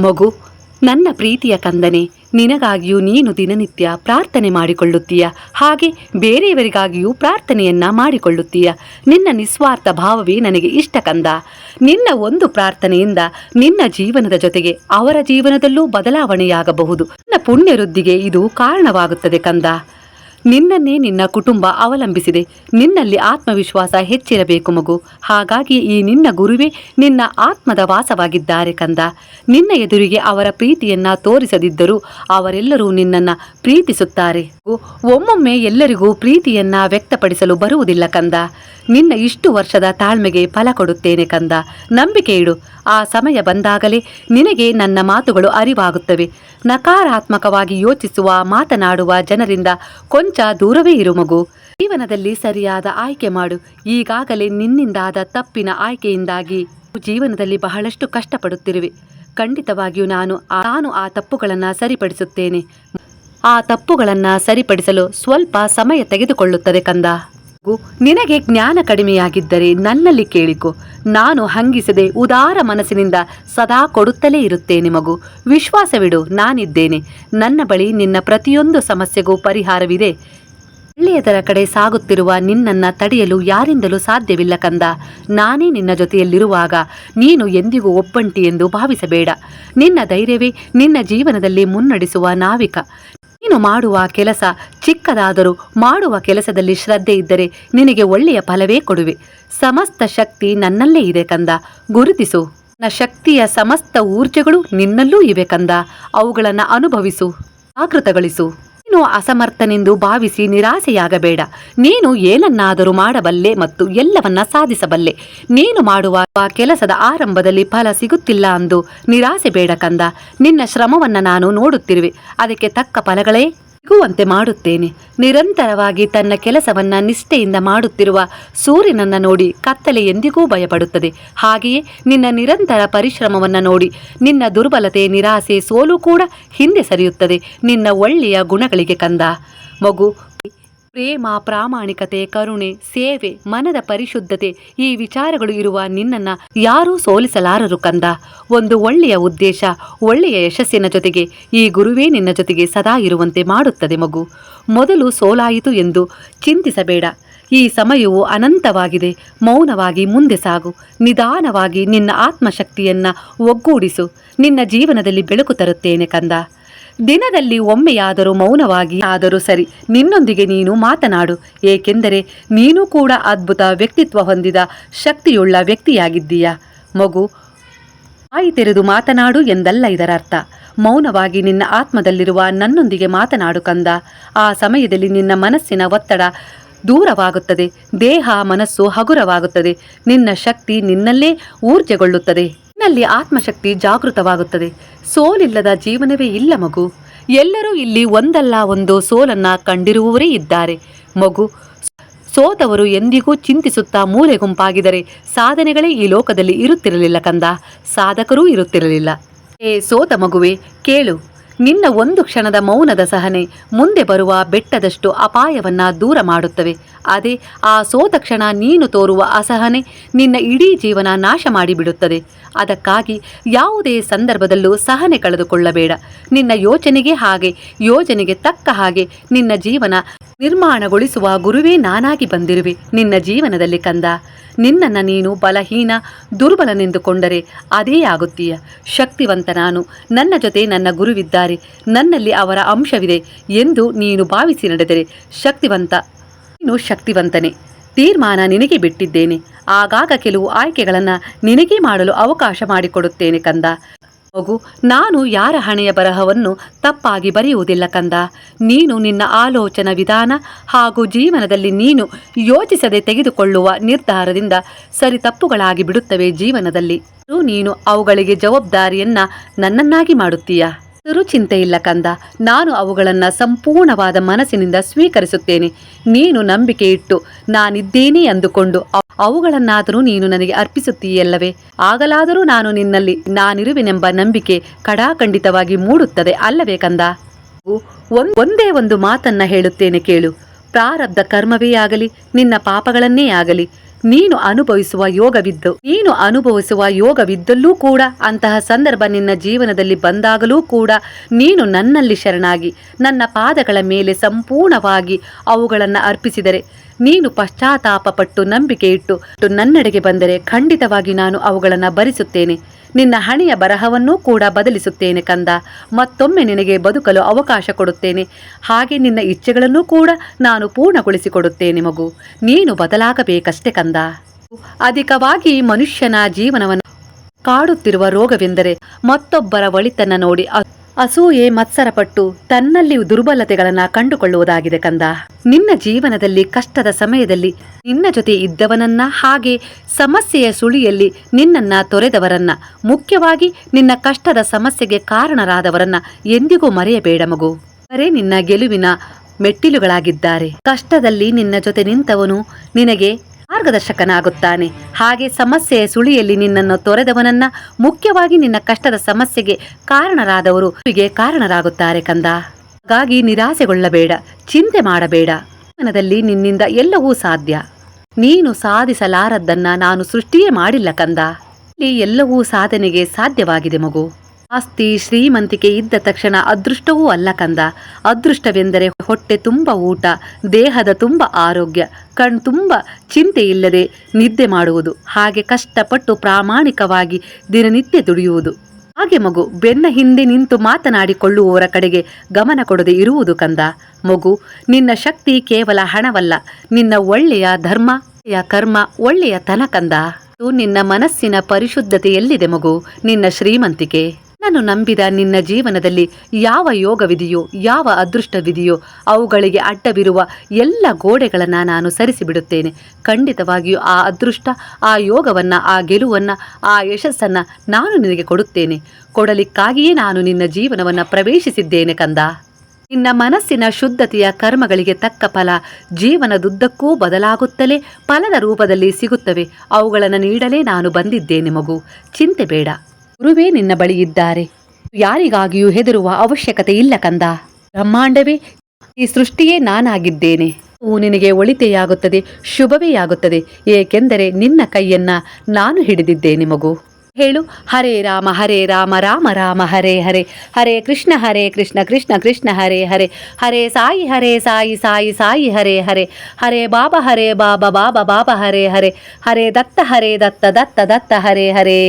ಮಗು, ನನ್ನ ಪ್ರೀತಿಯ ಕಂದನೆ, ನಿನಗಾಗಿಯೂ ನೀನು ದಿನನಿತ್ಯ ಪ್ರಾರ್ಥನೆ ಮಾಡಿಕೊಳ್ಳುತ್ತೀಯ. ಹಾಗೆ ಬೇರೆಯವರಿಗಾಗಿಯೂ ಪ್ರಾರ್ಥನೆಯನ್ನ ಮಾಡಿಕೊಳ್ಳುತ್ತೀಯ. ನಿನ್ನ ನಿಸ್ವಾರ್ಥ ಭಾವವೇ ನನಗೆ ಇಷ್ಟ ಕಂದ. ನಿನ್ನ ಒಂದು ಪ್ರಾರ್ಥನೆಯಿಂದ ನಿನ್ನ ಜೀವನದ ಜೊತೆಗೆ ಅವರ ಜೀವನದಲ್ಲೂ ಬದಲಾವಣೆಯಾಗಬಹುದು. ನಿನ್ನ ಪುಣ್ಯವೃದ್ಧಿಗೆ ಇದು ಕಾರಣವಾಗುತ್ತದೆ ಕಂದ. ನಿನ್ನನ್ನೇ ನಿನ್ನ ಕುಟುಂಬ ಅವಲಂಬಿಸಿದೆ. ನಿನ್ನಲ್ಲಿ ಆತ್ಮವಿಶ್ವಾಸ ಹೆಚ್ಚಿರಬೇಕು ಮಗು. ಹಾಗಾಗಿ ಈ ನಿನ್ನ ಗುರುವೇ ನಿನ್ನ ಆತ್ಮದ ವಾಸವಾಗಿದ್ದಾರೆ ಕಂದ. ನಿನ್ನ ಎದುರಿಗೆ ಅವರ ಪ್ರೀತಿಯನ್ನ ತೋರಿಸದಿದ್ದರೂ ಅವರೆಲ್ಲರೂ ನಿನ್ನನ್ನ ಪ್ರೀತಿಸುತ್ತಾರೆ. ಒಮ್ಮೊಮ್ಮೆ ಎಲ್ಲರಿಗೂ ಪ್ರೀತಿಯನ್ನ ವ್ಯಕ್ತಪಡಿಸಲು ಬರುವುದಿಲ್ಲ ಕಂದ. ನಿನ್ನ ಇಷ್ಟು ವರ್ಷದ ತಾಳ್ಮೆಗೆ ಫಲ ಕೊಡುತ್ತೇನೆ ಕಂದ. ನಂಬಿಕೆ ಇಡು. ಆ ಸಮಯ ಬಂದಾಗಲೇ ನಿನಗೆ ನನ್ನ ಮಾತುಗಳು ಅರಿವಾಗುತ್ತವೆ. ನಕಾರಾತ್ಮಕವಾಗಿ ಯೋಚಿಸುವ, ಮಾತನಾಡುವ ಜನರಿಂದ ಕೊಂಚ ದೂರವೇ ಇರು ಮಗು. ಜೀವನದಲ್ಲಿ ಸರಿಯಾದ ಆಯ್ಕೆ ಮಾಡು. ಈಗಾಗಲೇ ನಿನ್ನಿಂದಾದ ತಪ್ಪಿನ ಆಯ್ಕೆಯಿಂದಾಗಿ ಜೀವನದಲ್ಲಿ ಬಹಳಷ್ಟು ಕಷ್ಟಪಡುತ್ತಿರುವೆ. ಖಂಡಿತವಾಗಿಯೂ ನಾನು ನಾನು ಆ ತಪ್ಪುಗಳನ್ನು ಸರಿಪಡಿಸುತ್ತೇನೆ. ಆ ತಪ್ಪುಗಳನ್ನು ಸರಿಪಡಿಸಲು ಸ್ವಲ್ಪ ಸಮಯ ತೆಗೆದುಕೊಳ್ಳುತ್ತದೆ ಕಂದ. ನಿನಗೆ ಜ್ಞಾನ ಕಡಿಮೆಯಾಗಿದ್ದರೆ ನನ್ನಲ್ಲಿ ಕೇಳಿಕೊ. ನಾನು ಹಂಗಿಸದೆ ಉದಾರ ಮನಸ್ಸಿನಿಂದ ಸದಾ ಕೊಡುತ್ತಲೇ ಇರುತ್ತೇನೆ ಮಗು. ವಿಶ್ವಾಸವಿಡು, ನಾನಿದ್ದೇನೆ. ನನ್ನ ಬಳಿ ನಿನ್ನ ಪ್ರತಿಯೊಂದು ಸಮಸ್ಯೆಗೂ ಪರಿಹಾರವಿದೆ. ಒಳ್ಳೆಯದರ ಕಡೆ ಸಾಗುತ್ತಿರುವ ನಿನ್ನನ್ನ ತಡೆಯಲು ಯಾರಿಂದಲೂ ಸಾಧ್ಯವಿಲ್ಲ ಕಂದ. ನಾನೇ ನಿನ್ನ ಜೊತೆಯಲ್ಲಿರುವಾಗ ನೀನು ಎಂದಿಗೂ ಒಬ್ಬಂಟಿ ಎಂದು ಭಾವಿಸಬೇಡ. ನಿನ್ನ ಧೈರ್ಯವೇ ನಿನ್ನ ಜೀವನದಲ್ಲಿ ಮುನ್ನಡೆಸುವ ನಾವಿಕ. ನೀನು ಮಾಡುವ ಕೆಲಸ ಚಿಕ್ಕದಾದರೂ ಮಾಡುವ ಕೆಲಸದಲ್ಲಿ ಶ್ರದ್ಧೆ ಇದ್ದರೆ ನಿನಗೆ ಒಳ್ಳೆಯ ಫಲವೇ ಕೊಡುವೆ. ಸಮಸ್ತ ಶಕ್ತಿ ನನ್ನಲ್ಲೇ ಇದೆ ಕಂದ. ಗುರುತಿಸು. ನನ್ನ ಶಕ್ತಿಯ ಸಮಸ್ತ ಊರ್ಜೆಗಳು ನಿನ್ನಲ್ಲೂ ಇವೆ ಕಂದ. ಅವುಗಳನ್ನು ಅನುಭವಿಸು. ಜಾಗೃತಗೊಳಿಸು. ನೀನು ಅಸಮರ್ಥನೆಂದು ಭಾವಿಸಿ ನಿರಾಸೆಯಾಗಬೇಡ. ನೀನು ಏನನ್ನಾದರೂ ಮಾಡಬಲ್ಲೆ ಮತ್ತು ಎಲ್ಲವನ್ನ ಸಾಧಿಸಬಲ್ಲೆ. ನೀನು ಮಾಡುವ ಕೆಲಸದ ಆರಂಭದಲ್ಲಿ ಫಲ ಸಿಗುತ್ತಿಲ್ಲ ಅಂದು ನಿರಾಸೆ ಬೇಡ ಕಂದ. ನಿನ್ನ ಶ್ರಮವನ್ನ ನಾನು ನೋಡುತ್ತಿರುವೆ. ಅದಕ್ಕೆ ತಕ್ಕ ಫಲಗಳೇ? ಸಿಗುವಂತೆ ಮಾಡುತ್ತೇನೆ. ನಿರಂತರವಾಗಿ ತನ್ನ ಕೆಲಸವನ್ನ ನಿಷ್ಠೆಯಿಂದ ಮಾಡುತ್ತಿರುವ ಸೂರ್ಯನನ್ನ ನೋಡಿ ಕತ್ತಲೆ ಎಂದಿಗೂ ಭಯಪಡುತ್ತದೆ. ಹಾಗೆಯೇ ನಿನ್ನ ನಿರಂತರ ಪರಿಶ್ರಮವನ್ನ ನೋಡಿ ನಿನ್ನ ದುರ್ಬಲತೆ, ನಿರಾಸೆ, ಸೋಲು ಕೂಡ ಹಿಂದೆ ಸರಿಯುತ್ತದೆ. ನಿನ್ನ ಒಳ್ಳೆಯ ಗುಣಗಳಿಗೆ ಕಂದ. ಮಗು ಪ್ರೇಮ, ಪ್ರಾಮಾಣಿಕತೆ, ಕರುಣೆ, ಸೇವೆ, ಮನದ ಪರಿಶುದ್ಧತೆ ಈ ವಿಚಾರಗಳು ಇರುವ ನಿನ್ನನ್ನ ಯಾರೂ ಸೋಲಿಸಲಾರರು ಕಂದ. ಒಂದು ಒಳ್ಳೆಯ ಉದ್ದೇಶ, ಒಳ್ಳೆಯ ಯಶಸ್ಸಿನ ಜೊತೆಗೆ ಈ ಗುರುವೇ ನಿನ್ನ ಜೊತೆಗೆ ಸದಾ ಇರುವಂತೆ ಮಾಡುತ್ತದೆ ಮಗು. ಮೊದಲು ಸೋಲಾಯಿತು ಎಂದು ಚಿಂತಿಸಬೇಡ. ಈ ಸಮಯವು ಅನಂತವಾಗಿದೆ. ಮೌನವಾಗಿ ಮುಂದೆ ಸಾಗು. ನಿಧಾನವಾಗಿ ನಿನ್ನ ಆತ್ಮಶಕ್ತಿಯನ್ನ ಒಗ್ಗೂಡಿಸು. ನಿನ್ನ ಜೀವನದಲ್ಲಿ ಬೆಳಕು ತರುತ್ತೇನೆ ಕಂದ. ದಿನದಲ್ಲಿ ಒಮ್ಮೆಯಾದರೂ ಮೌನವಾಗಿ ಆದರೂ ಸರಿ, ನಿನ್ನೊಂದಿಗೆ ನೀನು ಮಾತನಾಡು. ಏಕೆಂದರೆ ನೀನು ಕೂಡ ಅದ್ಭುತ ವ್ಯಕ್ತಿತ್ವ ಹೊಂದಿದ ಶಕ್ತಿಯುಳ್ಳ ವ್ಯಕ್ತಿಯಾಗಿದ್ದೀಯ? ಮಗು, ಬಾಯಿ ತೆರೆದು ಮಾತನಾಡು ಎಂದಲ್ಲ ಇದರ ಅರ್ಥ ಮೌನವಾಗಿ ನಿನ್ನ ಆತ್ಮದಲ್ಲಿರುವ ನನ್ನೊಂದಿಗೆ ಮಾತನಾಡು ಕಂದ. ಆ ಸಮಯದಲ್ಲಿ ನಿನ್ನ ಮನಸ್ಸಿನ ಒತ್ತಡ ದೂರವಾಗುತ್ತದೆ. ದೇಹ ಮನಸ್ಸು ಹಗುರವಾಗುತ್ತದೆ. ನಿನ್ನ ಶಕ್ತಿ ನಿನ್ನಲ್ಲೇ ಊರ್ಜೆಗೊಳ್ಳುತ್ತದೆ. ನಿನ್ನಲ್ಲಿ ಆತ್ಮಶಕ್ತಿ ಜಾಗೃತವಾಗುತ್ತದೆ. ಸೋಲಿಲ್ಲದ ಜೀವನವೇ ಇಲ್ಲ ಮಗು. ಎಲ್ಲರೂ ಇಲ್ಲಿ ಒಂದಲ್ಲ ಒಂದು ಸೋಲನ್ನ ಕಂಡಿರುವವರೇ ಇದ್ದಾರೆ. ಮಗು, ಸೋತವರು ಎಂದಿಗೂ ಚಿಂತಿಸುತ್ತಾ ಮೂಲೆ ಗುಂಪಾಗಿದರೆ ಸಾಧನೆಗಳೇ ಈ ಲೋಕದಲ್ಲಿ ಇರುತ್ತಿರಲಿಲ್ಲ ಕಂದ. ಸಾಧಕರೂ ಇರುತ್ತಿರಲಿಲ್ಲ. ಏ ಸೋತ ಮಗುವೆ, ಕೇಳು. ನಿನ್ನ ಒಂದು ಕ್ಷಣದ ಮೌನದ ಸಹನೆ ಮುಂದೆ ಬರುವ ಬೆಟ್ಟದಷ್ಟು ಅಪಾಯವನ್ನ ದೂರ ಮಾಡುತ್ತವೆ. ಅದೇ ಆ ಸೋತ ಕ್ಷಣ ನೀನು ತೋರುವ ಅಸಹನೆ ನಿನ್ನ ಇಡೀ ಜೀವನ ನಾಶ ಮಾಡಿಬಿಡುತ್ತದೆ. ಅದಕ್ಕಾಗಿ ಯಾವುದೇ ಸಂದರ್ಭದಲ್ಲೂ ಸಹನೆ ಕಳೆದುಕೊಳ್ಳಬೇಡ. ನಿನ್ನ ಯೋಚನೆಗೆ ಹಾಗೆ ಯೋಜನೆಗೆ ತಕ್ಕ ಹಾಗೆ ನಿನ್ನ ಜೀವನ ನಿರ್ಮಾಣಗೊಳಿಸುವ ಗುರುವೇ ನಾನಾಗಿ ಬಂದಿರುವೆ. ನಿನ್ನ ಜೀವನದಲ್ಲಿ ಕಂದ, ನಿನ್ನನ್ನು ನೀನು ಬಲಹೀನ, ದುರ್ಬಲನೆಂದುಕೊಂಡರೆ ಅದೇ ಆಗುತ್ತೀಯ. ಶಕ್ತಿವಂತ ನಾನು, ನನ್ನ ಜೊತೆ ನನ್ನ ಗುರುವಿದ್ದಾರೆ, ನನ್ನಲ್ಲಿ ಅವರ ಅಂಶವಿದೆ ಎಂದು ನೀನು ಭಾವಿಸಿ ನಡೆದರೆ ಶಕ್ತಿವಂತ, ನೀನು ಶಕ್ತಿವಂತನೇ. ತೀರ್ಮಾನ ನಿನಗೆ ಬಿಟ್ಟಿದ್ದೇನೆ. ಆಗಾಗ ಕೆಲವು ಆಯ್ಕೆಗಳನ್ನು ನಿನಗೆ ಮಾಡಲು ಅವಕಾಶ ಮಾಡಿಕೊಡುತ್ತೇನೆ ಕಂದ. ಮಗು ನಾನು ಯಾರ ಹಣೆಯ ಬರಹವನ್ನು ತಪ್ಪಾಗಿ ಬರೆಯುವುದಿಲ್ಲ ಕಂದ. ನೀನು ನಿನ್ನ ಆಲೋಚನಾ ವಿಧಾನ ಹಾಗೂ ಜೀವನದಲ್ಲಿ ನೀನು ಯೋಚಿಸದೆ ತೆಗೆದುಕೊಳ್ಳುವ ನಿರ್ಧಾರದಿಂದ ಸರಿ ತಪ್ಪುಗಳಾಗಿ ಬಿಡುತ್ತವೆ ಜೀವನದಲ್ಲಿ. ನೀನು ಅವುಗಳಿಗೆ ಜವಾಬ್ದಾರಿಯನ್ನ ನನ್ನನ್ನಾಗಿ ಮಾಡುತ್ತೀಯ? ಆದರೂ ಚಿಂತೆ ಇಲ್ಲ ಕಂದ. ನಾನು ಅವುಗಳನ್ನು ಸಂಪೂರ್ಣವಾದ ಮನಸ್ಸಿನಿಂದ ಸ್ವೀಕರಿಸುತ್ತೇನೆ. ನೀನು ನಂಬಿಕೆ ಇಟ್ಟು ನಾನಿದ್ದೇನೆ ಅಂದುಕೊಂಡು ಅವ್- ಅವುಗಳನ್ನಾದರೂ ನೀನು ನನಗೆ ಅರ್ಪಿಸುತ್ತೀಯಲ್ಲವೇ? ಆಗಲಾದರೂ ನಾನು ನಿನ್ನಲ್ಲಿ ನಾನಿರುವೆನೆಂಬ ನಂಬಿಕೆ ಕಡಾಖಂಡಿತವಾಗಿ ಮೂಡುತ್ತದೆ ಅಲ್ಲವೇ ಕಂದ? ಒಂದೇ ಒಂದು ಮಾತನ್ನ ಹೇಳುತ್ತೇನೆ ಕೇಳು. ಪ್ರಾರಬ್ಧ ಕರ್ಮವೇ ಆಗಲಿ, ನಿನ್ನ ಪಾಪಗಳನ್ನೇ ಆಗಲಿ. ನೀನು ಅನುಭವಿಸುವ ಯೋಗವಿದ್ದು, ನೀನು ಅನುಭವಿಸುವ ಯೋಗವಿದ್ದಲ್ಲೂ ಕೂಡ ಅಂತಹ ಸಂದರ್ಭ ನಿನ್ನ ಜೀವನದಲ್ಲಿ ಬಂದಾಗಲೂ ಕೂಡ ನೀನು ನನ್ನಲ್ಲಿ ಶರಣಾಗಿ, ನನ್ನ ಪಾದಗಳ ಮೇಲೆ ಸಂಪೂರ್ಣವಾಗಿ ಅವುಗಳನ್ನು ಅರ್ಪಿಸಿದರೆ, ನೀನು ಪಶ್ಚಾತ್ತಾಪ ಪಟ್ಟು ನಂಬಿಕೆ ಇಟ್ಟು ನನ್ನೆಡೆಗೆ ಬಂದರೆ ಖಂಡಿತವಾಗಿ ನಾನು ಅವುಗಳನ್ನು ಭರಿಸುತ್ತೇನೆ. ನಿನ್ನ ಹಣೆಯ ಬರಹವನ್ನೂ ಕೂಡ ಬದಲಿಸುತ್ತೇನೆ ಕಂದ. ಮತ್ತೊಮ್ಮೆ ನಿನಗೆ ಬದುಕಲು ಅವಕಾಶ ಕೊಡುತ್ತೇನೆ. ಹಾಗೆ ನಿನ್ನ ಇಚ್ಛೆಗಳನ್ನೂ ಕೂಡ ನಾನು ಪೂರ್ಣಗೊಳಿಸಿಕೊಡುತ್ತೇನೆ ಮಗು. ನೀನು ಬದಲಾಗಬೇಕಷ್ಟೆ ಕಂದ. ಅಧಿಕವಾಗಿ ಮನುಷ್ಯನ ಜೀವನವನ್ನು ಕಾಡುತ್ತಿರುವ ರೋಗವೆಂದರೆ ಮತ್ತೊಬ್ಬರ ಒಳಿತನ್ನ ನೋಡಿ ಅಸೂಯೆ ಮತ್ಸರಪಟ್ಟು ತನ್ನಲ್ಲಿ ದುರ್ಬಲತೆಗಳನ್ನ ಕಂಡುಕೊಳ್ಳುವುದಾಗಿದೆ ಕಂದ. ನಿನ್ನ ಜೀವನದಲ್ಲಿ ಕಷ್ಟದ ಸಮಯದಲ್ಲಿ ನಿನ್ನ ಜೊತೆ ಇದ್ದವನನ್ನ ಹಾಗೆ ಸಮಸ್ಯೆಯ ಸುಳಿಯಲ್ಲಿ ನಿನ್ನನ್ನ ತೊರೆದವರನ್ನ, ಮುಖ್ಯವಾಗಿ ನಿನ್ನ ಕಷ್ಟದ ಸಮಸ್ಯೆಗೆ ಕಾರಣರಾದವರನ್ನ ಎಂದಿಗೂ ಮರೆಯಬೇಡ ಮಗು. ಬರೇ ನಿನ್ನ ಗೆಲುವಿನ ಮೆಟ್ಟಿಲುಗಳಾಗಿದ್ದಾರೆ. ಕಷ್ಟದಲ್ಲಿ ನಿನ್ನ ಜೊತೆ ನಿಂತವನು ನಿನಗೆ ಮಾರ್ಗದರ್ಶಕನಾಗುತ್ತಾನೆ. ಹಾಗೆ ಸಮಸ್ಯೆಯ ಸುಳಿಯಲ್ಲಿ ನಿನ್ನನ್ನು ತೊರೆದವನನ್ನ ಮುಖ್ಯವಾಗಿ ನಿನ್ನ ಕಷ್ಟದ ಸಮಸ್ಯೆಗೆ ಕಾರಣರಾದವರು ಕಾರಣರಾಗುತ್ತಾರೆ ಕಂದ. ಹಾಗಾಗಿ ನಿರಾಸೆಗೊಳ್ಳಬೇಡ, ಚಿಂತೆ ಮಾಡಬೇಡ. ಜೀವನದಲ್ಲಿ ನಿನ್ನಿಂದ ಎಲ್ಲವೂ ಸಾಧ್ಯ. ನೀನು ಸಾಧಿಸಲಾರದ್ದನ್ನ ನಾನು ಸೃಷ್ಟಿಯೇ ಮಾಡಿಲ್ಲ ಕಂದ. ಇಲ್ಲಿ ಎಲ್ಲವೂ ಸಾಧನೆಗೆ ಸಾಧ್ಯವಾಗಿದೆ ಮಗು. ಆಸ್ತಿ ಶ್ರೀಮಂತಿಕೆ ಇದ್ದ ತಕ್ಷಣ ಅದೃಷ್ಟವೂ ಅಲ್ಲ ಕಂದ. ಅದೃಷ್ಟವೆಂದರೆ ಹೊಟ್ಟೆ ತುಂಬ ಊಟ, ದೇಹದ ತುಂಬ ಆರೋಗ್ಯ, ಕಣ್ ತುಂಬ ಚಿಂತೆ ಇಲ್ಲದೆ ನಿದ್ದೆ ಮಾಡುವುದು, ಹಾಗೆ ಕಷ್ಟಪಟ್ಟು ಪ್ರಾಮಾಣಿಕವಾಗಿ ದಿನನಿತ್ಯ ದುಡಿಯುವುದು. ಹಾಗೆ ಮಗು, ಬೆನ್ನ ಹಿಂದೆ ನಿಂತು ಮಾತನಾಡಿಕೊಳ್ಳುವವರ ಕಡೆಗೆ ಗಮನ ಕೊಡದೆ ಇರುವುದು ಕಂದ. ಮಗು, ನಿನ್ನ ಶಕ್ತಿ ಕೇವಲ ಹಣವಲ್ಲ, ನಿನ್ನ ಒಳ್ಳೆಯ ಧರ್ಮ ಕರ್ಮ, ಒಳ್ಳೆಯ ತನ ಕಂದ. ನಿನ್ನ ಮನಸ್ಸಿನ ಪರಿಶುದ್ಧತೆ ಎಲ್ಲಿದೆ ಮಗು, ನಿನ್ನ ಶ್ರೀಮಂತಿಕೆ. ನಾನು ನಂಬಿದ ನಿನ್ನ ಜೀವನದಲ್ಲಿ ಯಾವ ಯೋಗವಿದೆಯೋ, ಯಾವ ಅದೃಷ್ಟವಿದೆಯೋ, ಅವುಗಳಿಗೆ ಅಡ್ಡವಿರುವ ಎಲ್ಲ ಗೋಡೆಗಳನ್ನು ನಾನು ಸರಿಸಿಬಿಡುತ್ತೇನೆ. ಖಂಡಿತವಾಗಿಯೂ ಆ ಅದೃಷ್ಟ, ಆ ಯೋಗವನ್ನು, ಆ ಗೆಲುವನ್ನು, ಆ ಯಶಸ್ಸನ್ನು ನಾನು ನಿನಗೆ ಕೊಡುತ್ತೇನೆ. ಕೊಡಲಿಕ್ಕಾಗಿಯೇ ನಾನು ನಿನ್ನ ಜೀವನವನ್ನು ಪ್ರವೇಶಿಸಿದ್ದೇನೆ ಕಂದ. ನಿನ್ನ ಮನಸ್ಸಿನ ಶುದ್ಧತೆಯ ಕರ್ಮಗಳಿಗೆ ತಕ್ಕ ಫಲ ಜೀವನದುದ್ದಕ್ಕೂ ಬದಲಾಗುತ್ತಲೇ ಫಲದ ರೂಪದಲ್ಲಿ ಸಿಗುತ್ತವೆ. ಅವುಗಳನ್ನು ನೀಡಲೇ ನಾನು ಬಂದಿದ್ದೇನೆ ಮಗು. ಚಿಂತೆ ಬೇಡ. ಗುರುವೇ ನಿನ್ನ ಬಳಿ ಇದ್ದಾರೆ. ಯಾರಿಗಾಗಿಯೂ ಹೆದರುವ ಅವಶ್ಯಕತೆ ಇಲ್ಲ ಕಂದ. ಬ್ರಹ್ಮಾಂಡವೇ, ಈ ಸೃಷ್ಟಿಯೇ ನಾನಾಗಿದ್ದೇನೆ. ಹೂ ನಿನಗೆ ಒಳಿತೆಯಾಗುತ್ತದೆ, ಶುಭವೇ ಆಗುತ್ತದೆ, ಏಕೆಂದರೆ ನಿನ್ನ ಕೈಯನ್ನ ನಾನು ಹಿಡಿದಿದ್ದೇನೆ ಮಗು. ಹೇಳು, ಹರೇ ರಾಮ ಹರೇ ರಾಮ ರಾಮ ರಾಮ, ಹರೇ ಹರೇ ಹರೇ ಕೃಷ್ಣ ಹರೇ ಕೃಷ್ಣ ಕೃಷ್ಣ ಕೃಷ್ಣ, ಹರೇ ಹರೇ ಹರೇ ಸಾಯಿ ಹರೇ ಸಾಯಿ ಸಾಯಿ ಸಾಯಿ, ಹರೇ ಹರೇ ಹರೇ ಬಾಬಾ ಹರೇ ಬಾಬಾ ಬಾಬಾ ಬಾಬಾ, ಹರೇ ಹರೇ ಹರೇ ದತ್ತ ಹರೇ ದತ್ತ ದತ್ತ ದತ್ತ, ಹರೇ ಹರೇ.